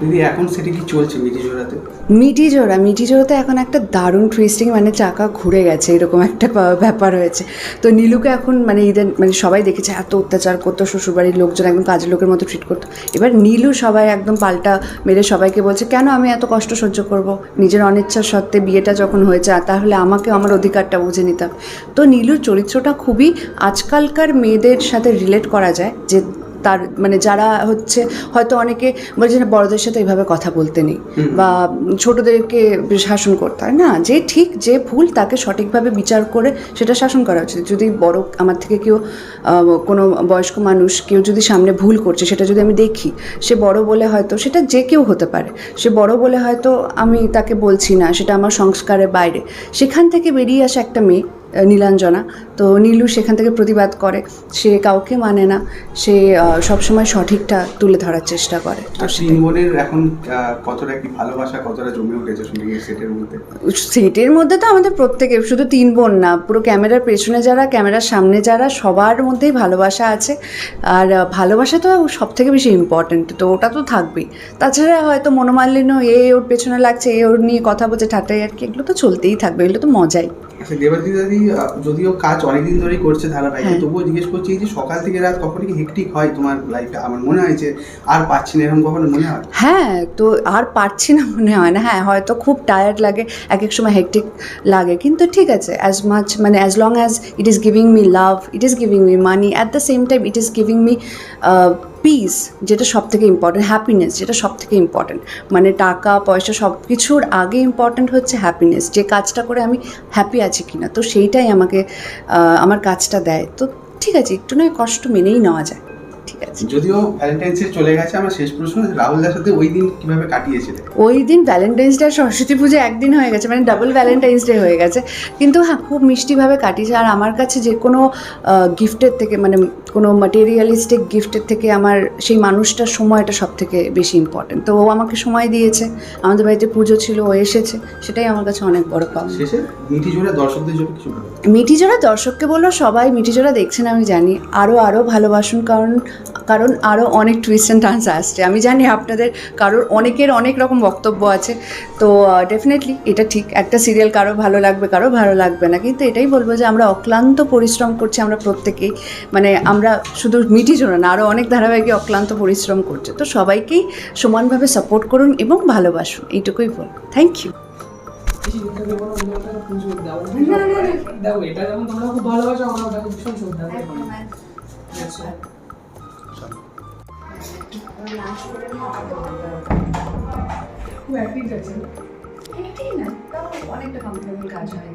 দিদি, এখন সেটা কি চলছে মিটি জোড়াতে মিটি জোড়া মিটি জোড়াতে এখন একটা দারুণ টুইস্টিং মানে চাকা ঘুরে গেছে, এরকম একটা ব্যাপার হয়েছে। তো নীলুকে এখন মানে ঈদের মানে সবাই দেখেছে, এত অত্যাচার করতো, শ্বশুরবাড়ির লোকজন একদম কাজের লোকের মতো ট্রিট করতো। এবার নীলু সবাই একদম পাল্টা মেরে সবাইকে বলছে, কেন আমি এত কষ্ট সহ্য করব? নিজের অনিচ্ছার সত্ত্বে বিয়েটা যখন হয়েছে তাহলে আমাকে আমার অধিকারটা বুঝে নিতাম তো নীলুর চরিত্রটা খুবই আজকালকার মেয়েদের সাথে রিলেট করা যায়, যে তার মানে যারা হচ্ছে হয়তো অনেকে বলছে না বড়দের সাথে এইভাবে কথা বলতে নেই বা ছোটদেরকে শাসন করতে হয়। না যে ঠিক যে ভুল তাকে সঠিকভাবে বিচার করে সেটা শাসন করা উচিত। যদি বড় আমার থেকে কেউ কোনো বয়স্ক মানুষ কেউ যদি সামনে ভুল করছে সেটা যদি আমি দেখি সে বড় বলে হয়তো সেটা যে কেউ হতে পারে। সে বড় বলে হয়তো আমি তাকে বলছি না সেটা আমার সংস্কারের বাইরে। সেখান থেকে বেরিয়ে আসা একটা মেয়ে নীলাঞ্জনা। তো নীলু সেখান থেকে প্রতিবাদ করে। সে কাউকে মানে না। সে সবসময় সঠিকটা তুলে ধরার চেষ্টা করে। এখন কতটা কি ভালোবাসা কতটা জমে উঠেছে সেটের মধ্যে? সেটের মধ্যে তো আমাদের প্রত্যেকের শুধু তিন বোন না। পুরো ক্যামেরার পেছনে যারা ক্যামেরার সামনে যারা সবার মধ্যেই ভালোবাসা আছে। আর ভালোবাসা তো সব থেকে বেশি ইম্পর্ট্যান্ট তো ওটা তো থাকবেই। তাছাড়া হয়তো মনোমালিন্য এ ওর পেছনে লাগছে এ ওর নিয়ে কথা বলছে ঠাট্টাই আর কি এগুলো তো চলতেই থাকবে এগুলো তো মজাই। আচ্ছা দেবাদি দাদি যদিও কাজ অনেকদিন ধরেই করছে ধারাবাহিক হ্যাঁ। তবুও জিজ্ঞেস করছি যে সকাল থেকে রাত কখনো কি হেক্টিক হয় তোমার লাইফে আমার মনে হয় যে আর পাচ্ছি না এরকম কখনো মনে হয়? হ্যাঁ তো আর পারছি না মনে হয় না। হ্যাঁ হয়তো খুব টায়ার্ড লাগে এক এক সময় হেকটিক লাগে কিন্তু ঠিক আছে অ্যাজ মাচ মানে as long as it is giving me love it is giving me money at the same time it is giving me peace যেটা সব থেকে ইম্পর্টেন্ট হ্যাপিনেস যেটা সব থেকে ইম্পর্টেন্ট মানে টাকা, পয়সা সব কিছুর আগে ইম্পর্টেন্ট হচ্ছে হ্যাপিনেস যে কাজটা করে আমি হ্যাপি আছি কিনা। তো সেইটাই আমাকে আমার কাজটা দেয়। তো ঠিক আছে, একটু নয়, কষ্ট মেনেই নেওয়া যায়। ঠিক আছে। যদিও ভ্যালেন্টাইন্স ডে চলে গেছে আমার শেষ প্রশ্ন রাহুল দার সাথে ওই দিন কীভাবে কাটিয়েছিলে? ওই দিন ভ্যালেন্টাইন্স ডে আর সরস্বতী পুজো একদিন হয়ে গেছে মানে ডাবল ভ্যালেন্টাইন্স ডে হয়ে গেছে। কিন্তু হ্যাঁ খুব মিষ্টিভাবে কাটিয়েছে। আর আমার কাছে যে কোনো গিফটের থেকে মানে কোনো ম্যাটেরিয়ালিস্টিক গিফটের থেকে আমার সেই মানুষটার সময়টা সব থেকে বেশি ইম্পর্টেন্ট তো ও আমাকে সময় দিয়েছে। আমাদের বাড়িতে পুজো ছিল ও এসেছে। সেটাই আমার কাছে অনেক বড় পাওয়া শেষে জোড়া দর্শকদের জন্য কিছু মিটিজোড়া দর্শককে বলল সবাই মিটিজোড়া দেখছেন আমি জানি। আরও আরও ভালোবাসুন কারণ কারণ আরও অনেক টুইস্ট অ্যান্ড টার্নস আসছে। আমি জানি আপনাদের কারোর অনেকের অনেক রকম বক্তব্য আছে। তো ডেফিনেটলি এটা ঠিক। একটা সিরিয়াল কারও ভালো লাগবে কারও ভালো লাগবে না। কিন্তু এটাই বলব যে আমরা অক্লান্ত পরিশ্রম করছি আমরা প্রত্যেকেই। মানে আমরা শুধু মিটি মিটিজোড়া না আরও অনেক ধারাবাহিকে অক্লান্ত পরিশ্রম করছে। তো সবাইকেই সমানভাবে সাপোর্ট করুন এবং ভালোবাসুন। এইটুকুই বলব। থ্যাংক ইউ দেখো এটা যেমন তোমরা খুব ভালোবাসো আমরা ওটাকে ভীষণ শ্রদ্ধা। করি আছে অনেকটা কমফোর্টেবল কাজ হয়